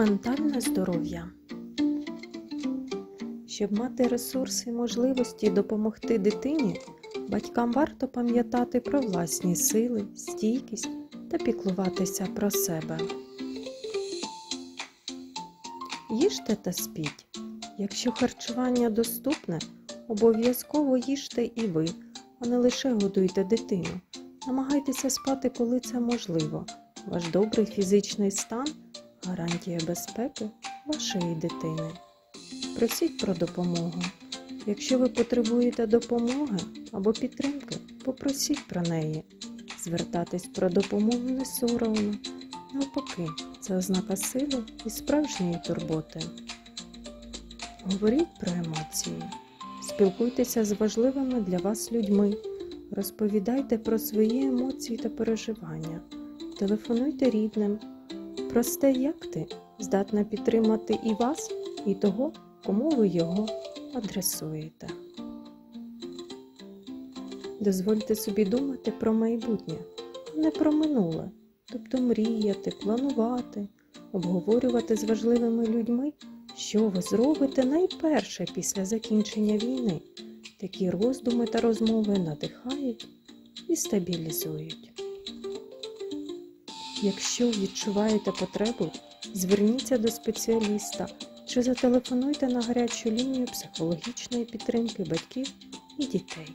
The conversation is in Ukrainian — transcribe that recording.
Ментальне здоров'я. Щоб мати ресурси і можливості допомогти дитині, батькам варто пам'ятати про власні сили, стійкість та піклуватися про себе. Їжте та спіть. Якщо харчування доступне, обов'язково їжте і ви, а не лише годуйте дитину. Намагайтеся спати, коли це можливо. Ваш добрий фізичний стан гарантія безпеки вашої дитини. Просіть про допомогу. Якщо ви потребуєте допомоги або підтримки, попросіть про неї. Звертатись про допомогу не соромно. Навпаки, це ознака сили і справжньої турботи. Говоріть про емоції. Спілкуйтеся з важливими для вас людьми. Розповідайте про свої емоції та переживання. Телефонуйте рідним. Просте як ти здатна підтримати і вас, і того, кому ви його адресуєте. Дозвольте собі думати про майбутнє, не про минуле, тобто мріяти, планувати, обговорювати з важливими людьми, що ви зробите найперше після закінчення війни. Такі роздуми та розмови надихають і стабілізують. Якщо відчуваєте потребу, зверніться до спеціаліста чи зателефонуйте на гарячу лінію психологічної підтримки батьків і дітей.